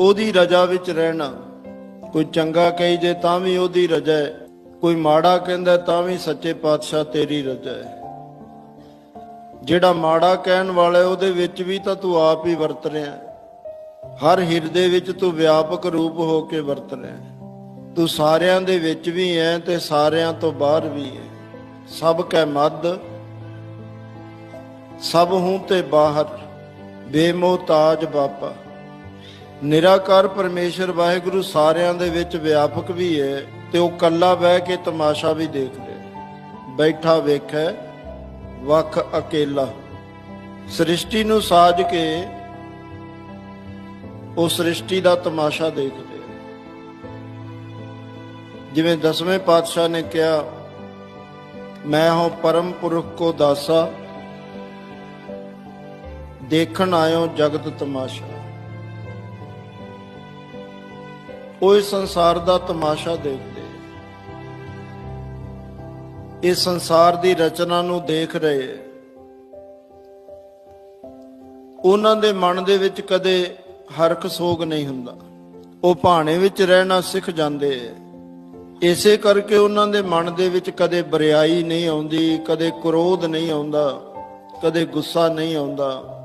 ਉਹਦੀ ਰਜਾ ਵਿੱਚ ਰਹਿਣਾ। ਕੋਈ ਚੰਗਾ ਕਹੀ ਜੇ ਤਾਂ ਵੀ ਉਹਦੀ ਰਜਾ ਹੈ। ਕੋਈ ਮਾੜਾ ਕਹਿੰਦਾ ਤਾਂ ਵੀ ਸੱਚੇ ਪਾਤਸ਼ਾਹ ਤੇਰੀ ਰਜਾ ਹੈ। ਜਿਹੜਾ ਮਾੜਾ ਕਹਿਣ ਵਾਲਾ ਉਹਦੇ ਵਿੱਚ ਵੀ ਤਾਂ ਤੂੰ ਆਪ ਹੀ ਵਰਤ ਰਿਹਾ ਹਰ ਹਿਰਦੇ ਵਿੱਚ ਤੂੰ ਵਿਆਪਕ ਰੂਪ ਹੋ ਕੇ ਵਰਤ ਰਿਹਾ ਤੂੰ ਸਾਰਿਆਂ ਦੇ ਵਿੱਚ ਵੀ ਹੈ ਤੇ ਸਾਰਿਆਂ ਤੋਂ ਬਾਹਰ ਵੀ ਐ। ਸਭ ਕੈ ਮੱਧ, ਸਭ ਹੂੰ ਤੇ ਬਾਹਰ। ਬੇਮੋਤਾਜ ਬਾਪਾ ਨਿਰਾਕਾਰ ਪਰਮੇਸ਼ਰ ਵਾਹਿਗੁਰੂ ਸਾਰਿਆਂ ਦੇ ਵਿੱਚ ਵਿਆਪਕ ਵੀ ਹੈ ਤੇ ਉਹ ਕੱਲਾ ਬਹਿ ਕੇ ਤਮਾਸ਼ਾ ਵੀ ਦੇਖ ਰਿਹਾ ਬੈਠਾ ਵੇਖੈ, ਵਖ ਅਕੇਲਾ। ਸ੍ਰਿਸ਼ਟੀ ਨੂੰ ਸਾਜ ਕੇ ਉਹ ਸ੍ਰਿਸ਼ਟੀ ਦਾ ਤਮਾਸ਼ਾ ਦੇਖਦੇ ਜਿਵੇਂ ਦਸਵੇਂ ਪਾਤਸ਼ਾਹ ਨੇ ਕਿਹਾ, ਮੈਂ ਹਾਂ ਪਰਮ ਪੁਰਖ ਕੋ ਦਾਸਾ, ਦੇਖਣ ਆਇਓ ਜਗਤ ਤਮਾਸ਼ਾ। ਉਹ ਇਸ ਸੰਸਾਰ ਦਾ ਤਮਾਸ਼ਾ ਦੇਖਦੇ। ਇਸ ਸੰਸਾਰ ਦੀ ਰਚਨਾ ਨੂੰ ਦੇਖ ਰਹੇ। ਉਹਨਾਂ ਦੇ ਮਨ ਦੇ ਵਿੱਚ ਕਦੇ ਹਰਖ ਸੋਗ ਨਹੀਂ ਹੁੰਦਾ। ਉਹ ਭਾਣੇ ਵਿੱਚ ਰਹਿਣਾ ਸਿੱਖ ਜਾਂਦੇ। ਇਸੇ ਕਰਕੇ ਉਹਨਾਂ ਦੇ ਮਨ ਦੇ ਵਿੱਚ ਕਦੇ ਬਰਿਆਈ ਨਹੀਂ ਆਉਂਦੀ, ਕਦੇ ਕ੍ਰੋਧ ਨਹੀਂ ਆਉਂਦਾ, ਕਦੇ ਗੁੱਸਾ ਨਹੀਂ ਆਉਂਦਾ।